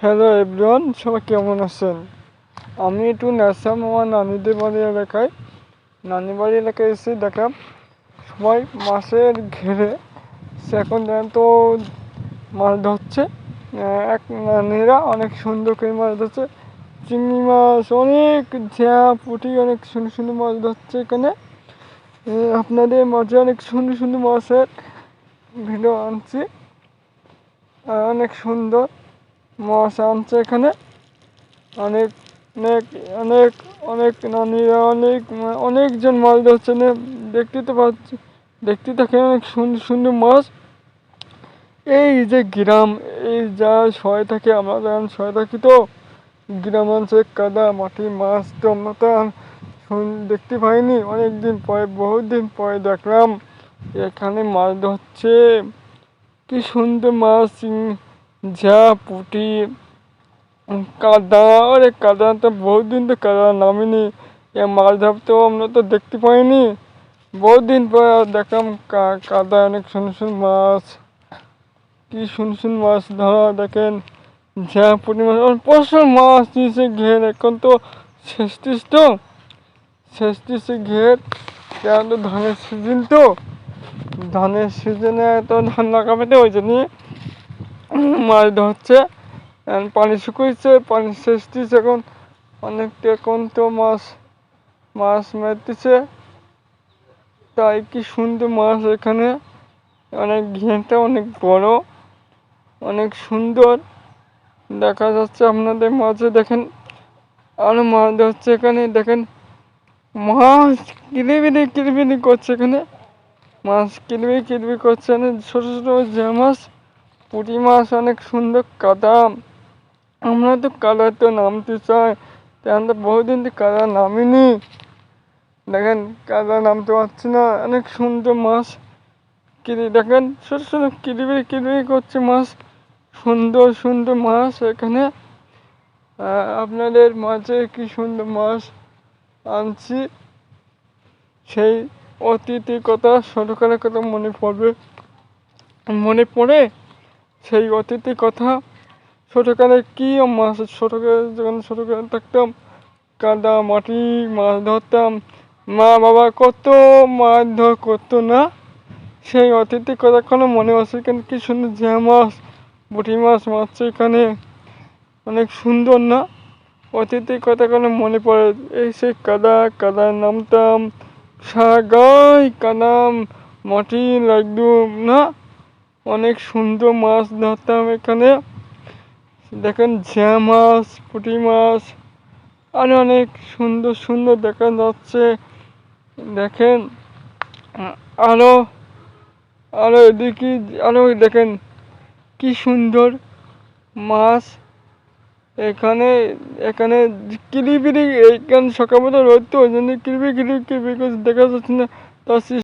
Hello everyone সবাই কেমন আছেন? আমি একটু নেশাম আমার নানিদের বাড়ি এলাকায় নানি বাড়ি এলাকায় এসে দেখলাম সবাই মাছের ঘেরে সে এখন তো মাছ ধরছে। এক নানিরা অনেক সুন্দর করে মাছ ধরছে। চিংড়ি মাছ অনেক ঝ্যা পুঁটি অনেক সুন্দর সুন্দর মাছ ধরছে এখানে। আপনাদের মাঝে অনেক সুন্দর সুন্দর মাছের ভিডিও আনছি। অনেক সুন্দর। মাছ আনছে এখানে। অনেক অনেক অনেক অনেক নানিরা অনেক, অনেকজন মাছ ধরছে। দেখতে তো পাচ্ছি, দেখতে থাকে অনেক সুন্দর সুন্দর মাছ। এই যে গ্রাম, এই যা শয়ে থাকে, আমরা যখন শয়ে থাকি তো। গ্রাম অঞ্চলে কাদা, মাটি, মাছ, তো আমরা তো দেখতে পাইনি। অনেক দিন পরে, বহুত দিন পরে দেখলাম, এখানে মাছ ধরছে। কি সুন্দর মাছ ঝা পুঁটি, কাদা, আরে কাদা তো দিন তো কাদা নামিনি। এ মাছ ধরতেও আমরা তো দেখতে পাইনি। বহুত দিন পর দেখলাম কাদা অনেক সুন্দর মাছ। কি সুন্দর মাছ ধরা দেখেন। ঝা পুঁটি মাছ প্রচুর মাছ নিয়েছে ঘের। এখন তো শেষ তো। শেষ টিসে ঘের। এখন তো ধানের সিজন তো। ধানের সিজনে তো ধান লাগাবে তো ওই জন্যে। মাছ ধরছে পানি শুকিয়েছে পানি শেষ দিচ্ছে এখন। অনেক এখন তো মাছ মাছ মারতেছে। তাই কি সুন্দর মাছ এখানে। অনেক ঘেঁটা অনেক বড়, অনেক সুন্দর। দেখা যাচ্ছে আপনাদের মাঝে, দেখেন। আরও মাছ ধরছে এখানে, দেখেন। মাছ কিলিবিলি কিলিবিলি করছে এখানে। মাছ কিলবি কিলবি করছে। এখানে ছোটো ছোটো যে মাছ পুঁটি মাছ অনেক সুন্দর কাদা আমরা তো কাদা তো নামতে চাই তেমন তো বহুদিন তো কাদা নামিনি। দেখেন কাদা নামতে পারছি না, অনেক সুন্দর মাছ। কিরি, দেখেন, ছোটো ছোটো কিলিবিলি কিলিবিলি করছে মাছ। সুন্দর সুন্দর মাছ এখানে। আপনাদের মাঝে কি সুন্দর মাছ আনছি? সেই অতীতের কথা ছোটোকালের কথা মনে পড়বে, মনে পড়ে? সেই অতীতের কথা। ছোটোকালে কী মাছ ছোটোকালে যখন ছোটোকালে থাকতাম, কাদা মাটি মাছ ধরতাম। মা বাবা কত মাছ ধর করতো না? সেই অতীতের কথা কোনো মনে আছে এখানে কি সুন্দর জ্যা মাছ পুঁটি মাছ মারছে এখানে। অনেক সুন্দর না? অতীতের কথা কোনো মনে পড়ে। এই সেই কাদা কাদা নামতাম। সাগাই কাদাম মাটি লাগদম না? অনেক সুন্দর মাছ ধরতাম এখানে। দেখেন ঝ্যা মাছ, পুঁটি মাছ, আর অনেক সুন্দর সুন্দর দেখা যাচ্ছে। দেখেন আ- আরও আরও এদিকে, আরও দেখেন কি সুন্দর মাছ। এখানে এখানে কিলিবিলি এইখানে সকালবেলা রোদ তো, ওই জন্য কিলিবি কিলিবি কিলিবি করে দেখা যাচ্ছে না। তার